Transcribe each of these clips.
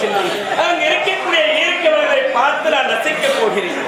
சின்ன அங்க இருக்கக்கூடிய இயற்கைகளை பார்த்து நான் ரசிக்க போகிறேன்.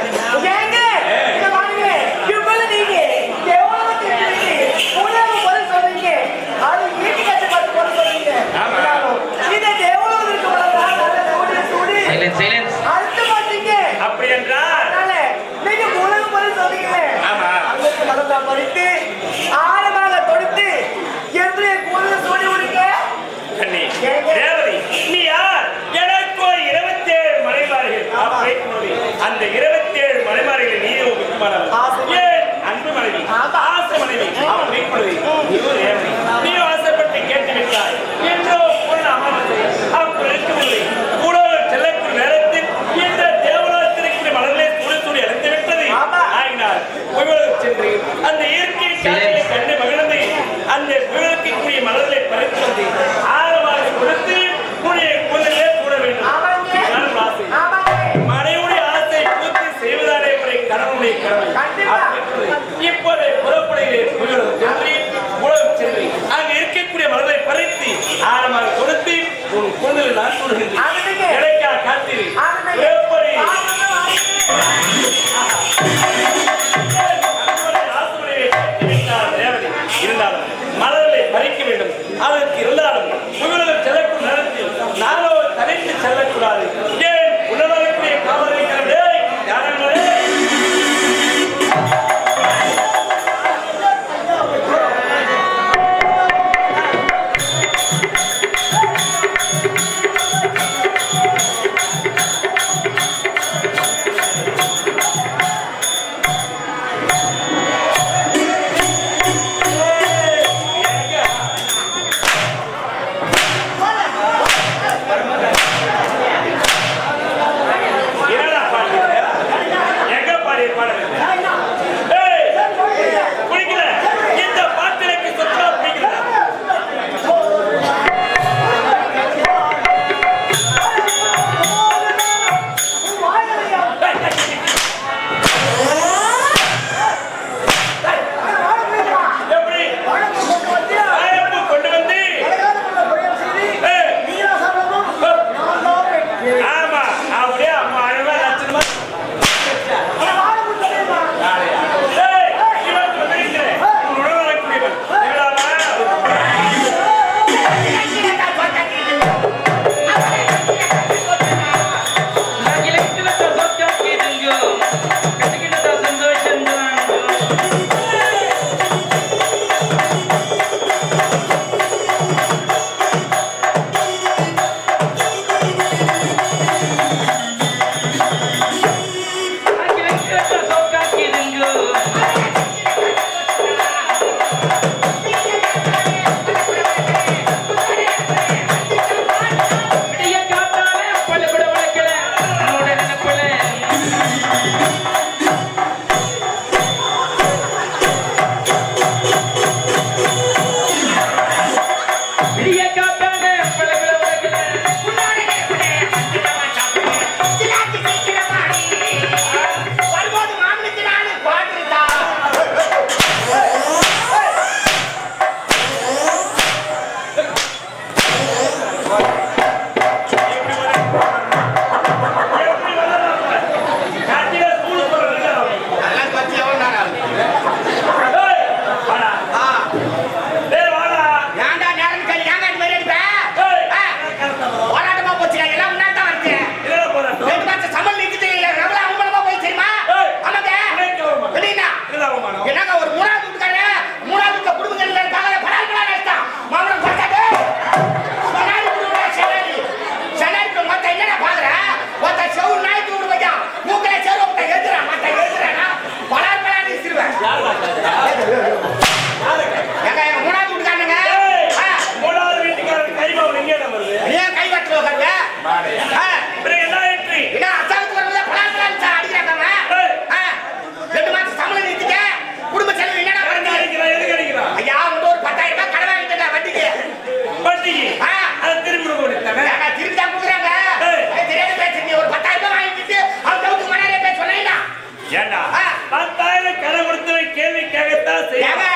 Yeah.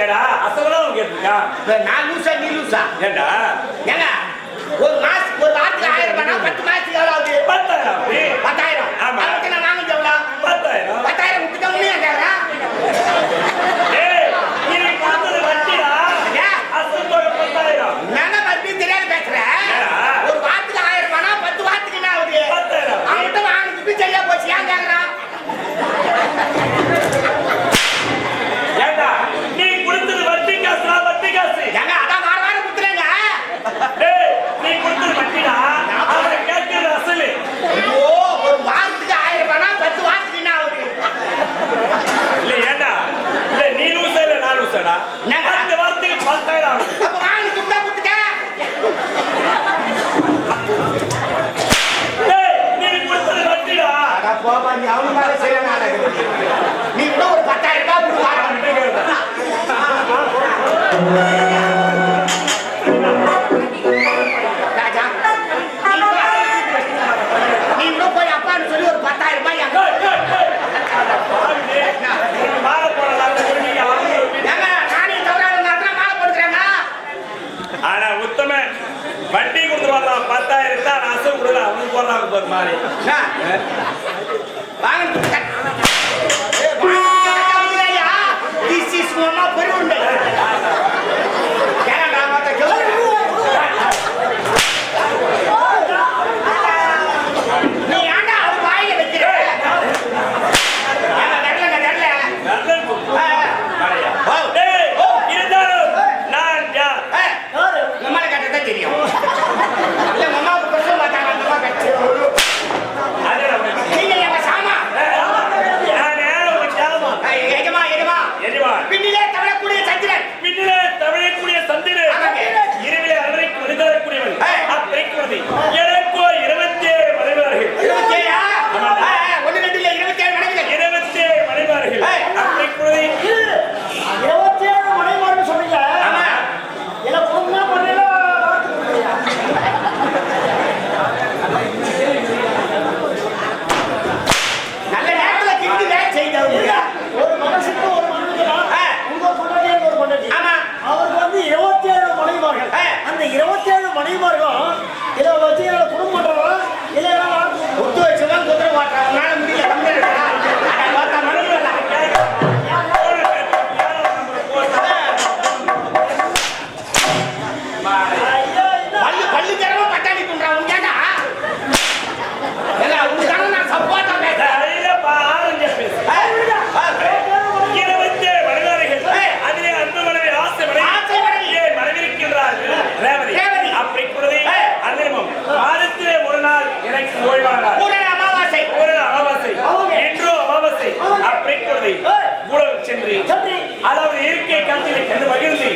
இல்லடா அசவலாம் கேட்டிருக்கான் நான் லூசா நீ லூசா? ஏண்டா? ஏங்க ஒரு மாசத்துக்கு ஒரு வாரத்துக்கு ஆயிரம் ரூபாய் பத்து மாசத்துக்கு எவ்வளவு ஆகுது? பத்தாயிரம் பத்தாயிரம். ஆமா. அதுக்கு நான் வாங்க எவ்வளோ பத்தாயிரம். பத்தாயிரம் விட்டுட்டா உண்மையா கேட்கறா சரியா போச்சு ஏன் கேக்குறான் உங்களால செய்ய மாட்டேங்குது நீ கூட ஒரு பத்தாயிரம் ரூபாய் கொடுக்க வட்டி கொடுத்துருவாங்க பத்தாயிரம் தான் ரசம் கொடுக்கலாம் அவனுக்கு போடுறாங்க பாரு மாதிரி வாங்க பல்லு பல்லு கிழமை பட்டாணி பண்றான் உன் கேட்டா உனக்கான நான் சப்போட்டா பேசுறேன். மாதத்திலே ஒரு நாள் எனக்கு ஓய்வானார். ஒரு அமாவாசை. அமாவாசை. என்றோ அமாவாசை. அப்படி சென்று அதாவது இயற்கை காட்சியை என்று மகிழ்ந்து